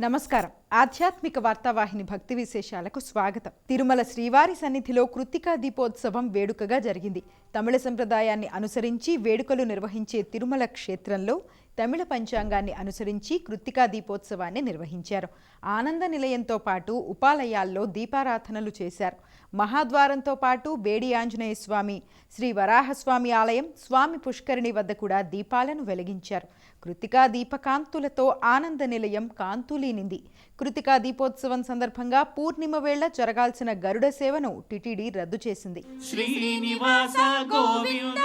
నమస్కారం. ఆధ్యాత్మిక వార్తావాహిని భక్తి విశేషాలకు స్వాగతం. తిరుమల శ్రీవారి సన్నిధిలో కృత్తికా దీపోత్సవం వేడుకగా జరిగింది. తమిళ సంప్రదాయాన్ని అనుసరించి వేడుకలు నిర్వహించే తిరుమల క్షేత్రంలో తమిళ పంచాంగాన్ని అనుసరించి కృత్తికా దీపోత్సవాన్ని నిర్వహించారు. ఆనంద నిలయంతో పాటు ఉపాలయాల్లో దీపారాధనలు చేశారు. మహాద్వారంతో పాటు బేడి ఆంజనేయ స్వామి శ్రీ వరాహస్వామి ఆలయం స్వామి పుష్కరిణి వద్ద కూడా దీపాలను వెలిగించారు. కృతికా దీపకాంతులతో ఆనంద నిలయం కాంతులీనింది కృతికా దీపోత్సవం సందర్భంగా పూర్ణిమ వేళ జరగాల్సిన గరుడ సేవను టిటిడి రద్దు చేసింది. శ్రీనివాస గోవింద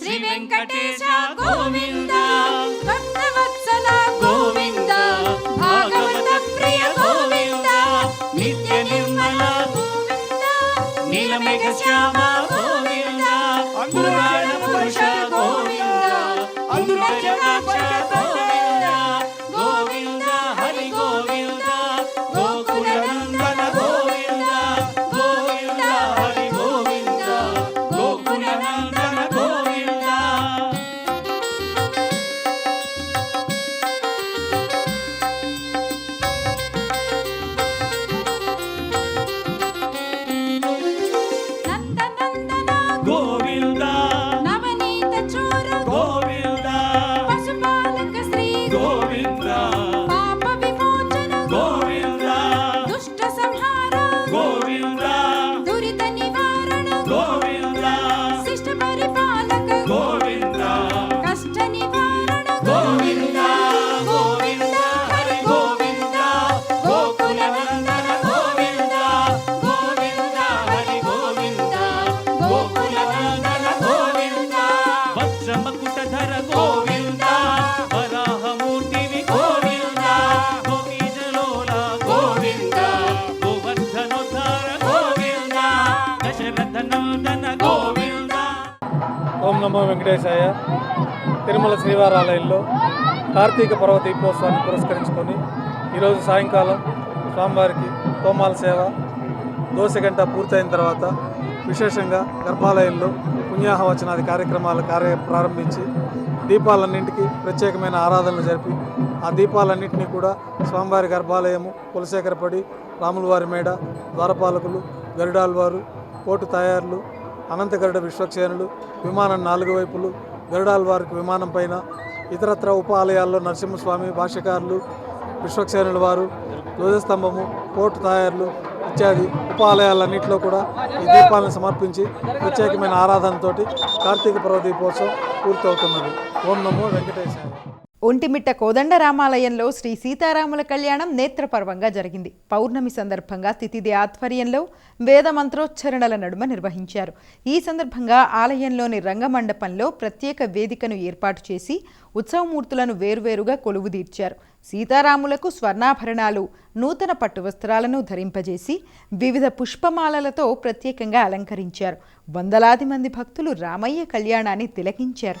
శ్రీ వెంకటేశ గోవింద. భక్తవత్సల గోవింద భాగవత ప్రియ గోవింద. నీలమేఘ Go! తిరుమల శ్రీవారాలయంలో కార్తీక పర్వ దీపోత్సవాన్ని పురస్కరించుకొని ఈరోజు సాయంకాలం స్వామివారికి తోమాల సేవ దోశ గంట పూర్తయిన తర్వాత విశేషంగా గర్భాలయంలో పుణ్యాహవచనాది కార్యక్రమాలు కార్య ప్రారంభించి దీపాలన్నింటికి ప్రత్యేకమైన ఆరాధనలు జరిపి ఆ దీపాలన్నింటినీ కూడా స్వామివారి గర్భాలయము కులశేఖరపడి రాములవారి మేడ ద్వారపాలకులు గరుడాల్వారు కోటు తయారులు అనంతగరుడ విశ్వక్షేణులు విమానం నాలుగు వైపులు గరుడాల వారికి విమానం పైన ఇతరత్ర ఉప ఆలయాల్లో నరసింహస్వామి భాష్యకారులు విశ్వక్సేనుల వారు ధ్వజస్తంభము కోర్టు తయారులు ఇత్యాది ఉప ఆలయాలన్నింటిలో కూడా ఈ దీపాలను సమర్పించి ప్రత్యేకమైన ఆరాధనతోటి కార్తీక పర్వ దీపోత్సవం పూర్తవుతున్నది. ఓం నమో వెంకటేశ్వర ఒంటిమిట్ట కోదండరామాలయంలో శ్రీ సీతారాముల కళ్యాణం నేత్రపర్వంగా జరిగింది. పౌర్ణమి సందర్భంగా తితిది ఆధ్వర్యంలో వేద మంత్రోచ్చరణల నడుమ నిర్వహించారు. ఈ సందర్భంగా ఆలయంలోని రంగమండపంలో ప్రత్యేక వేదికను ఏర్పాటు చేసి ఉత్సవమూర్తులను వేర్వేరుగా కొలువుదీర్చారు సీతారాములకు స్వర్ణాభరణాలు నూతన పట్టు వస్త్రాలను ధరింపజేసి వివిధ పుష్పమాలలతో ప్రత్యేకంగా అలంకరించారు. వందలాది మంది భక్తులు రామయ్య కళ్యాణాన్ని తిలకించారు.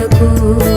కొరకు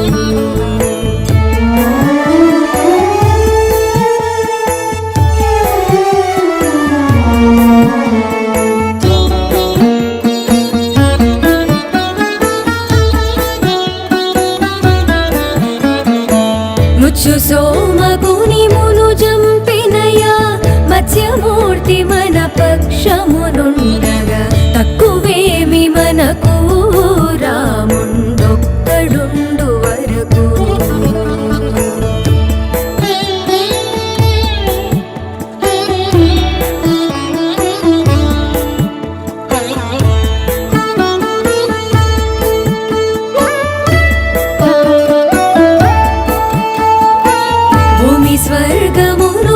స్వర్గమును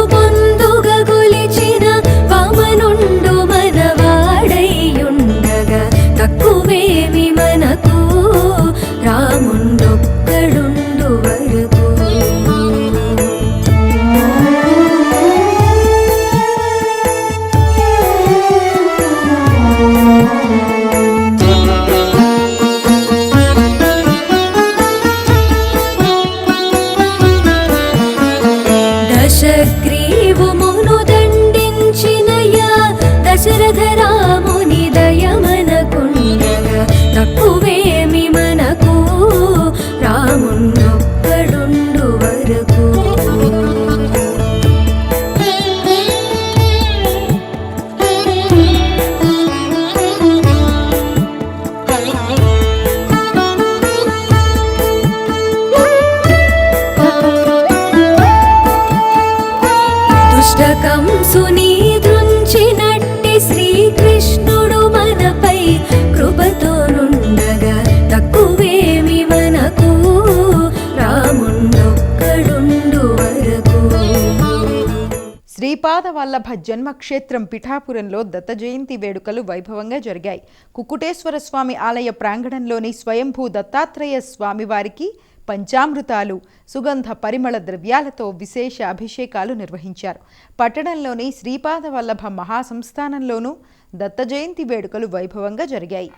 వల్లభ జన్మక్షేత్రం పిఠాపురంలో దత్త జయంతి వేడుకలు వైభవంగా జరిగాయి. కుక్కుటేశ్వర స్వామి ఆలయ ప్రాంగణంలోని స్వయంభూ దత్తాత్రేయ స్వామివారికి పంచామృతాలు సుగంధ పరిమళ ద్రవ్యాలతో విశేష అభిషేకాలు నిర్వహించారు. పట్టణంలోని శ్రీపాద వల్లభ మహాసంస్థానంలోనూ దత్త జయంతి వేడుకలు వైభవంగా జరిగాయి.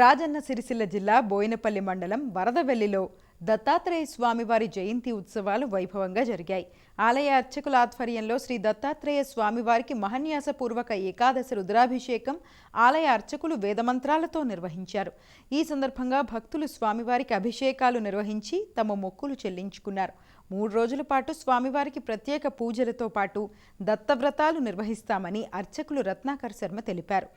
రాజన్న సిరిసిల్ల జిల్లా బోయినపల్లి మండలం వరదవెల్లిలో దత్తాత్రేయ స్వామివారి జయంతి ఉత్సవాలు వైభవంగా జరిగాయి. ఆలయ అర్చకుల ఆధ్వర్యంలో శ్రీ దత్తాత్రేయ స్వామివారికి మహన్యాసపూర్వక ఏకాదశి రుద్రాభిషేకం ఆలయ అర్చకులు వేదమంత్రాలతో నిర్వహించారు. ఈ సందర్భంగా భక్తులు స్వామివారికి అభిషేకాలు నిర్వహించి తమ మొక్కులు చెల్లించుకున్నారు. మూడు రోజుల పాటు స్వామివారికి ప్రత్యేక పూజలతో పాటు దత్తవ్రతాలు నిర్వహిస్తామని అర్చకులు రత్నాకర్ శర్మ తెలిపారు.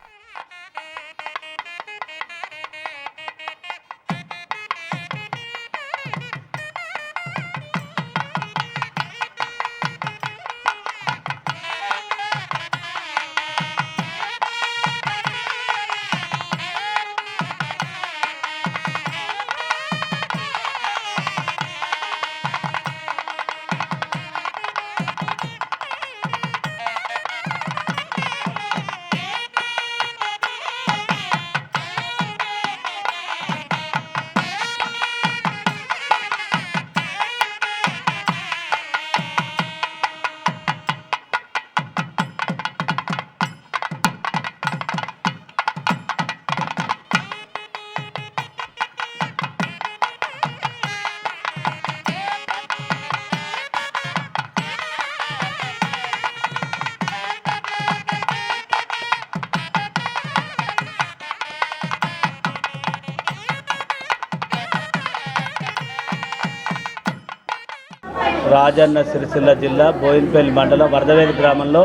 రాజన్న సిరిసిల్ల జిల్లా బోయిన్పల్లి మండలం వరదవేలి గ్రామంలో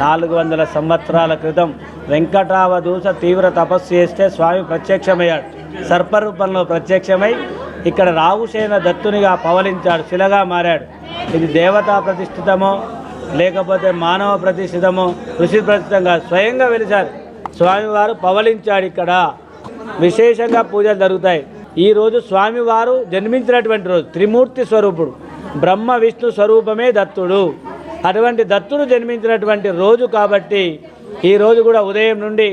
నాలుగు వందల సంవత్సరాల క్రితం వెంకటావధూస తీవ్ర తపస్సు చేస్తే స్వామి ప్రత్యక్షమయ్యాడు. సర్పరూపంలో ప్రత్యక్షమై ఇక్కడ రావుసేన దత్తునిగా పవలించాడు. శిలగా మారాడు. ఇది దేవతా ప్రతిష్ఠితమో లేకపోతే మానవ ప్రతిష్ఠితమో ఋషి ప్రతిష్ఠితంగా స్వయంగా వెలిచారు స్వామివారు పవలించాడు ఇక్కడ. విశేషంగా పూజలు జరుగుతాయి. ఈ రోజు స్వామివారు జన్మించినటువంటి రోజు త్రిమూర్తి స్వరూపుడు. బ్రహ్మ విష్ణు స్వరూపమే దత్తుడు. అటువంటి దత్తుడు జన్మించినటువంటి రోజు కాబట్టి ఈ రోజు కూడా ఉదయం నుండి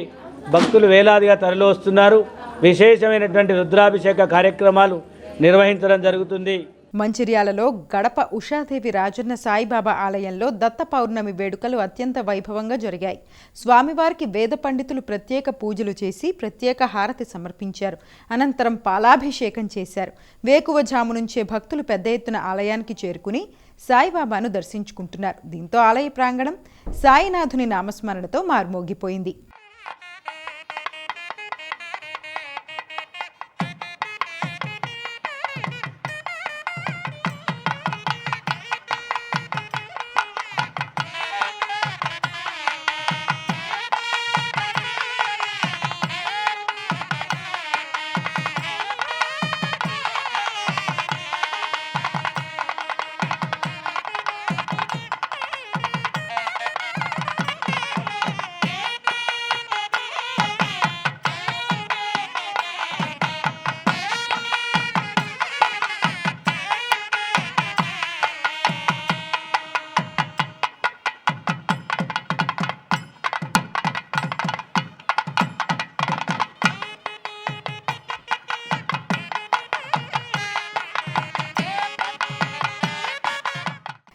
భక్తులు వేలాదిగా తరలి వస్తున్నారు. విశేషమైనటువంటి రుద్రాభిషేక కార్యక్రమాలు నిర్వహించడం జరుగుతుంది. మంచిర్యాలలో గడప ఉషాదేవి రాజన్న సాయిబాబా ఆలయంలో దత్త పౌర్ణమి వేడుకలు అత్యంత వైభవంగా జరిగాయి. స్వామివారికి వేద పండితులు ప్రత్యేక పూజలు చేసి ప్రత్యేక హారతి సమర్పించారు. అనంతరం పాలాభిషేకం చేశారు. వేకువజాము నుంచే భక్తులు పెద్ద ఎత్తున ఆలయానికి చేరుకుని సాయిబాబాను దర్శించుకుంటున్నారు. దీంతో ఆలయ ప్రాంగణం సాయినాథుని నామస్మరణతో మార్మోగిపోయింది.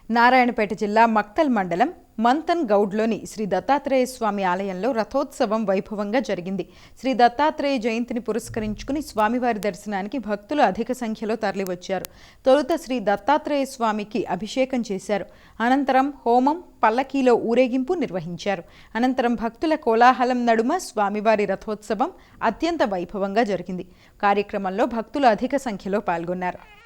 నారాయణపేట జిల్లా మక్తల్ మండలం మంతన్ గౌడ్లోని శ్రీ దత్తాత్రేయ స్వామి ఆలయంలో రథోత్సవం వైభవంగా జరిగింది. శ్రీ దత్తాత్రేయ జయంతిని పురస్కరించుకుని స్వామివారి దర్శనానికి భక్తులు అధిక సంఖ్యలో తరలివచ్చారు. తొలుత శ్రీ దత్తాత్రేయ స్వామికి అభిషేకం చేశారు. అనంతరం హోమం పల్లకీలో ఊరేగింపు నిర్వహించారు. అనంతరం భక్తుల కోలాహలం నడుమ స్వామివారి రథోత్సవం అత్యంత వైభవంగా జరిగింది. కార్యక్రమంలో భక్తులు అధిక సంఖ్యలో పాల్గొన్నారు.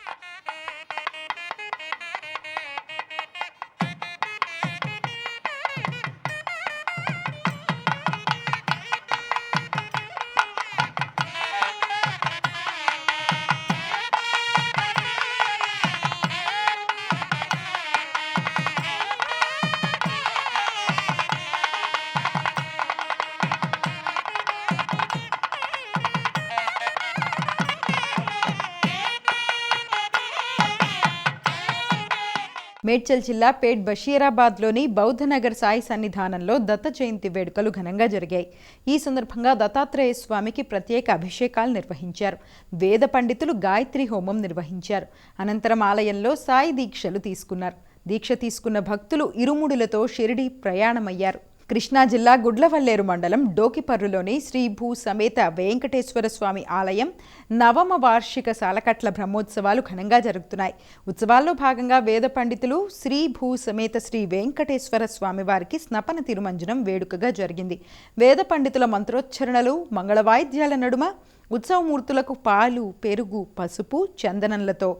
మేడ్చల్ జిల్లా పేట్ బషీరాబాద్లోని బౌద్ధనగర్ సాయి సన్నిధానంలో దత్త జయంతి వేడుకలు ఘనంగా జరిగాయి. ఈ సందర్భంగా దత్తాత్రేయ స్వామికి ప్రత్యేక అభిషేకాలు నిర్వహించారు. వేద పండితులు గాయత్రి హోమం నిర్వహించారు. అనంతరం ఆలయంలో సాయి దీక్షలు తీసుకున్నారు. దీక్ష తీసుకున్న భక్తులు ఇరుముడులతో షిరిడి ప్రయాణమయ్యారు. కృష్ణా జిల్లా గుడ్లవల్లేరు మండలం డోకిపర్రులోని శ్రీ భూ సమేత వెంకటేశ్వర స్వామి ఆలయం నవమ వార్షిక సాలకట్ల బ్రహ్మోత్సవాలు ఘనంగా జరుగుతున్నాయి. ఉత్సవాల్లో భాగంగా వేద పండితులు శ్రీ భూ సమేత శ్రీ వెంకటేశ్వర స్వామి వారికి స్నపన తిరుమంజనం వేడుకగా జరిగింది. వేద పండితుల మంత్రోచ్చరణలు మంగళవాయిద్యాల నడుమ ఉత్సవమూర్తులకు పాలు పెరుగు పసుపు చందనంలతో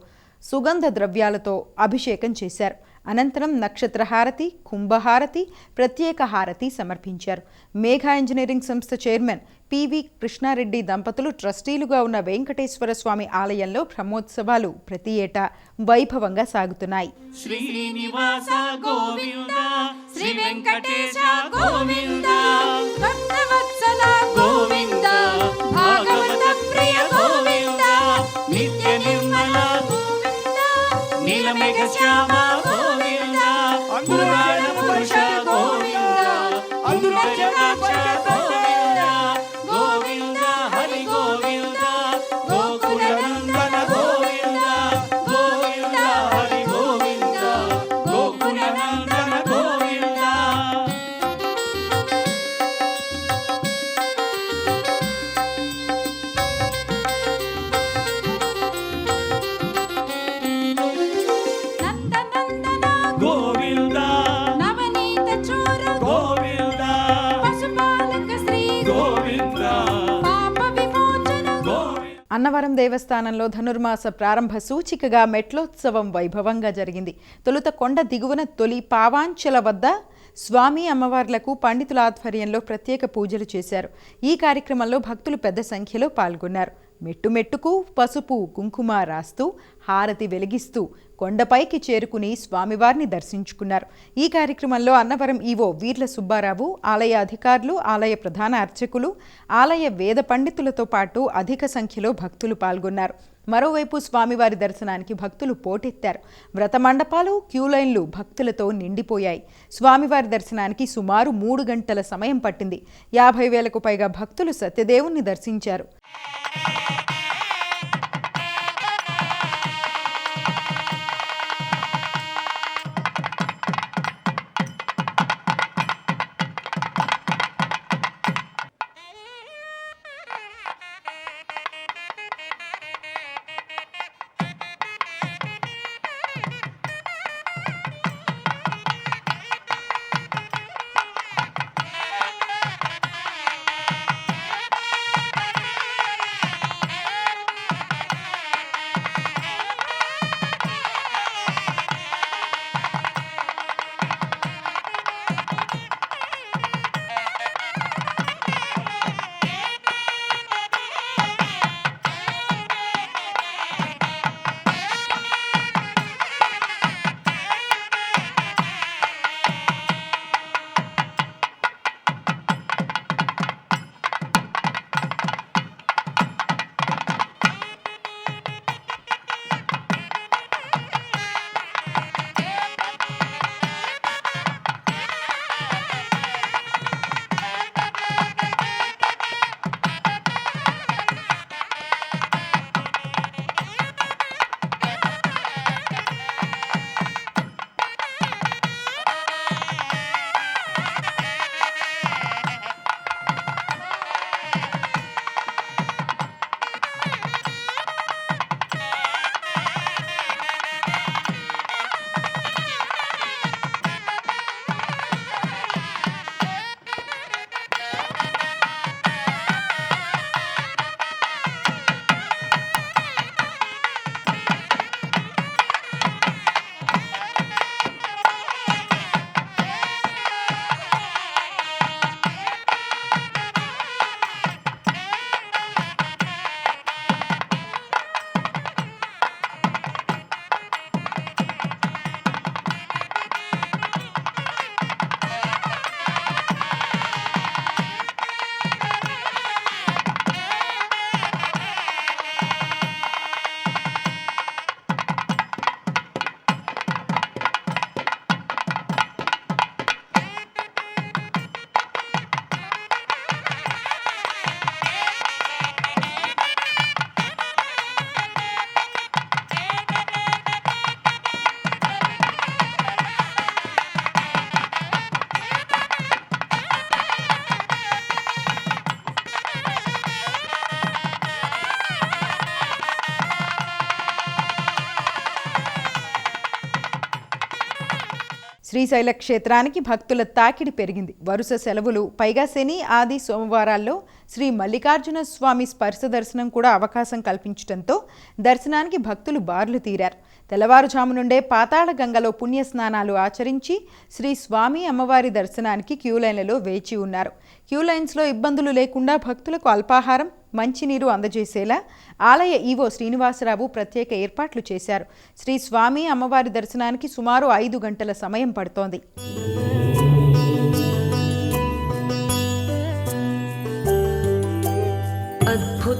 సుగంధ ద్రవ్యాలతో అభిషేకం చేశారు. అనంతరం నక్షత్ర హారతి కుంభహారతి ప్రత్యేక హారతి సమర్పించారు. మేఘా ఇంజనీరింగ్ సంస్థ చైర్మన్ పివి కృష్ణారెడ్డి దంపతులు ట్రస్టీలుగా ఉన్న వెంకటేశ్వర స్వామి ఆలయంలో బ్రహ్మోత్సవాలు ప్రతి ఏటా వైభవంగా సాగుతున్నాయి. శ్రీనివాస గోవింద శ్రీ వెంకటేశ గోవింద భక్తవత్సల గోవింద భాగవత ప్రియ గోవింద నిత్య నిర్మల నీలమేఘ శ్యామ గోవింద అంగురాణ దేవస్థానంలో ధనుర్మాస ప్రారంభ సూచికగా మెట్లోత్సవం వైభవంగా జరిగింది. తొలుత కొండ దిగువన తొలి పావాంచెల వద్ద స్వామి అమ్మవార్లకు పండితుల ఆధ్వర్యంలో ప్రత్యేక పూజలు చేశారు. ఈ కార్యక్రమంలో భక్తులు పెద్ద సంఖ్యలో పాల్గొన్నారు. మెట్టు మెట్టుకు పసుపు కుంకుమ రాస్తూ హారతి వెలిగిస్తూ కొండపైకి చేరుకుని స్వామివారిని దర్శించుకున్నారు. ఈ కార్యక్రమంలో అన్నవరం ఈవో వీర్ల సుబ్బారావు ఆలయ అధికారులు ఆలయ ప్రధాన అర్చకులు ఆలయ వేద పండితులతో పాటు అధిక సంఖ్యలో భక్తులు పాల్గొన్నారు. మరోవైపు స్వామివారి దర్శనానికి భక్తులు పోటెత్తారు. వ్రత మండపాలు క్యూ లైన్లు భక్తులతో నిండిపోయాయి. స్వామివారి దర్శనానికి సుమారు మూడు గంటల సమయం పట్టింది. యాభై వేలకు పైగా భక్తులు సత్యదేవుణ్ణి దర్శించారు. శ్రీశైల క్షేత్రానికి భక్తుల తాకిడి పెరిగింది. వరుస సెలవులు పైగా శని ఆది సోమవారాల్లో శ్రీ మల్లికార్జున స్వామి స్పర్శ దర్శనం కూడా అవకాశం కల్పించడంతో దర్శనానికి భక్తులు బార్లు తీరారు. తెల్లవారుజాము నుండే పాతాళ గంగలో పుణ్య స్నానాలు ఆచరించి శ్రీ స్వామి అమ్మవారి దర్శనానికి క్యూ లైన్లలో వేచి ఉన్నారు. క్యూ లైన్స్లో ఇబ్బందులు లేకుండా భక్తులకు అల్పాహారం మంచినీరు అందజేసేలా ఆలయ ఈవో శ్రీనివాసరావు ప్రత్యేక ఏర్పాట్లు చేశారు. శ్రీ స్వామి అమ్మవారి దర్శనానికి సుమారు ఐదు గంటల సమయం పడుతోంది.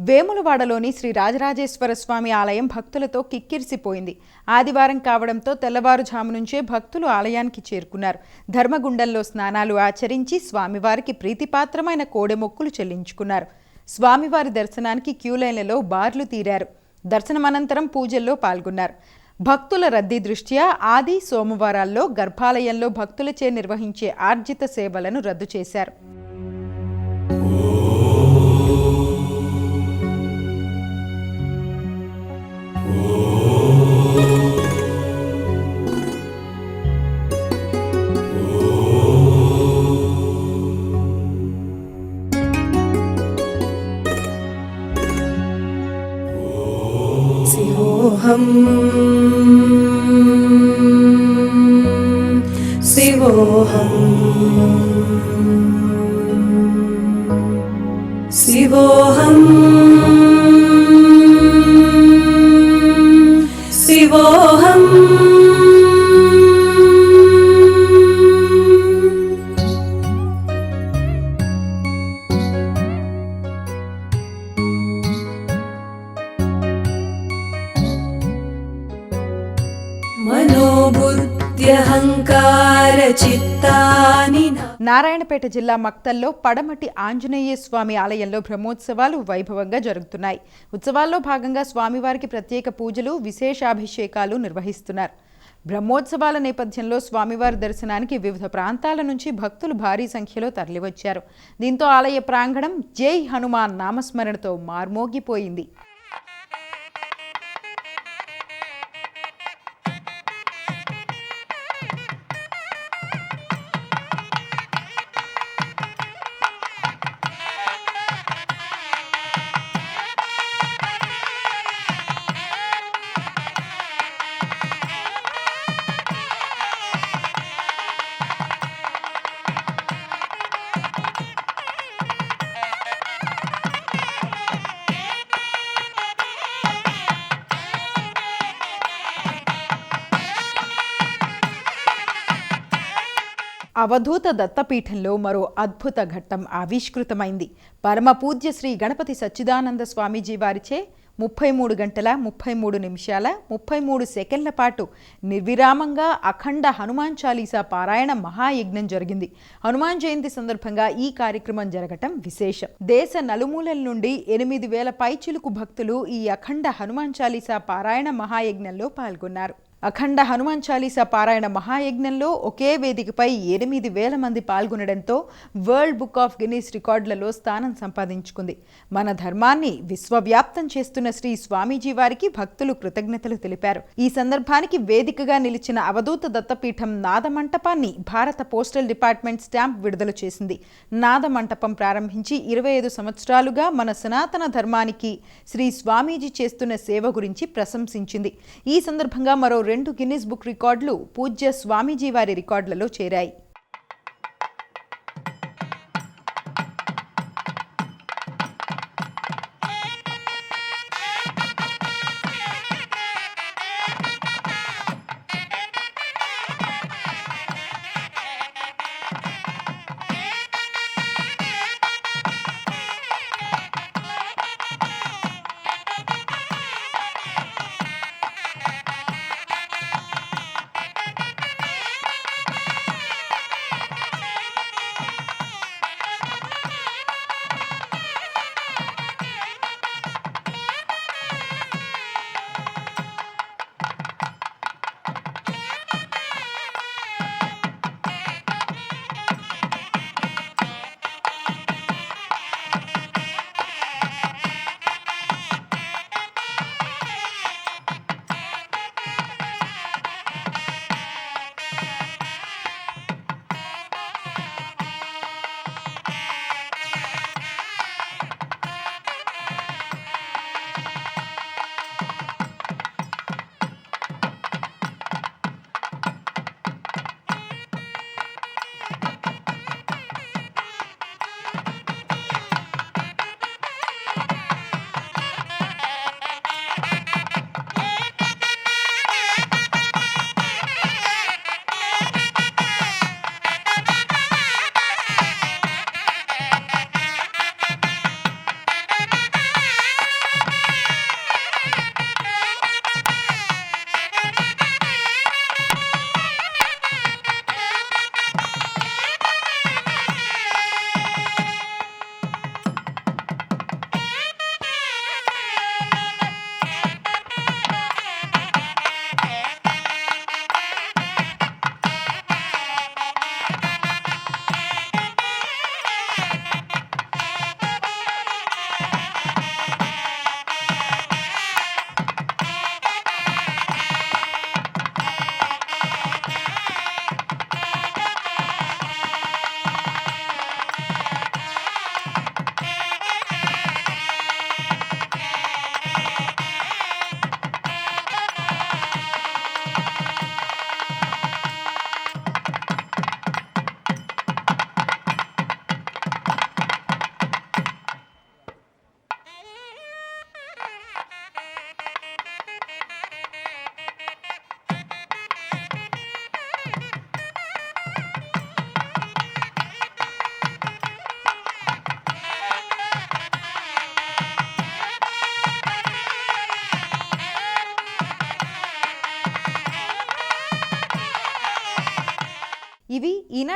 వేములవాడలోని శ్రీ రాజరాజేశ్వర స్వామి ఆలయం భక్తులతో కిక్కిరిసిపోయింది. ఆదివారం కావడంతో తెల్లవారుజాము నుంచే భక్తులు ఆలయానికి చేరుకున్నారు. ధర్మగుండంలో స్నానాలు ఆచరించి స్వామివారికి ప్రీతిపాత్రమైన కోడెమొక్కులు చెల్లించుకున్నారు. స్వామివారి దర్శనానికి క్యూ లైన్లలో బార్లు తీరారు. దర్శనం అనంతరం పూజల్లో పాల్గొన్నారు. భక్తుల రద్దీ దృష్ట్యా ఆది సోమవారాల్లో గర్భాలయంలో భక్తులచే నిర్వహించే ఆర్జిత సేవలను రద్దు చేశారు. Hum. నారాయణపేట జిల్లా మక్తల్లో పడమటి ఆంజనేయ స్వామి ఆలయంలో బ్రహ్మోత్సవాలు వైభవంగా జరుగుతున్నాయి. ఉత్సవాల్లో భాగంగా స్వామివారికి ప్రత్యేక పూజలు విశేషాభిషేకాలు నిర్వహిస్తున్నారు. బ్రహ్మోత్సవాల నేపథ్యంలో స్వామివారి దర్శనానికి వివిధ ప్రాంతాల నుంచి భక్తులు భారీ సంఖ్యలో తరలివచ్చారు. దీంతో ఆలయ ప్రాంగణం జై హనుమాన్ నామస్మరణతో మార్మోగిపోయింది. అవధూత దత్తపీఠంలో మరో అద్భుత ఘట్టం ఆవిష్కృతమైంది. పరమ పూజ్య శ్రీ గణపతి సచ్చిదానంద స్వామీజీ వారిచే ముప్పై మూడు గంటల ముప్పై మూడు నిమిషాల ముప్పై మూడు సెకండ్ల పాటు నిర్విరామంగా అఖండ హనుమాన్ చాలీసా పారాయణ మహాయజ్ఞం జరిగింది. హనుమాన్ జయంతి సందర్భంగా ఈ కార్యక్రమం జరగటం విశేషం. దేశ నలుమూలల నుండి ఎనిమిది వేల పైచిలుకు భక్తులు ఈ అఖండ హనుమాన్ చాలీసా పారాయణ మహాయజ్ఞంలో పాల్గొన్నారు. అఖండ హనుమాన్ చాలీసా పారాయణ మహాయజ్ఞంలో ఒకే వేదికపై ఎనిమిది వేల మంది పాల్గొనడంతో వరల్డ్ బుక్ ఆఫ్ గిన్నీస్ రికార్డులలో స్థానం సంపాదించుకుంది. మన ధర్మాన్ని విశ్వవ్యాప్తం చేస్తున్న శ్రీ స్వామీజీ వారికి భక్తులు కృతజ్ఞతలు తెలిపారు. ఈ సందర్భానికి వేదికగా నిలిచిన అవధూత దత్తపీఠం నాదమంటపాన్ని భారత పోస్టల్ డిపార్ట్మెంట్ స్టాంప్ విడుదల చేసింది. నాదమంటపం ప్రారంభించి ఇరవై ఐదు సంవత్సరాలుగా మన సనాతన ధర్మానికి శ్రీ స్వామీజీ చేస్తున్న సేవ గురించి ప్రశంసించింది. ఈ సందర్భంగా మరో రెండు గిన్నిస్ బుక్ రికార్డులు పూజ్య స్వామీజీ వారి రికార్డులలో చేరాయి.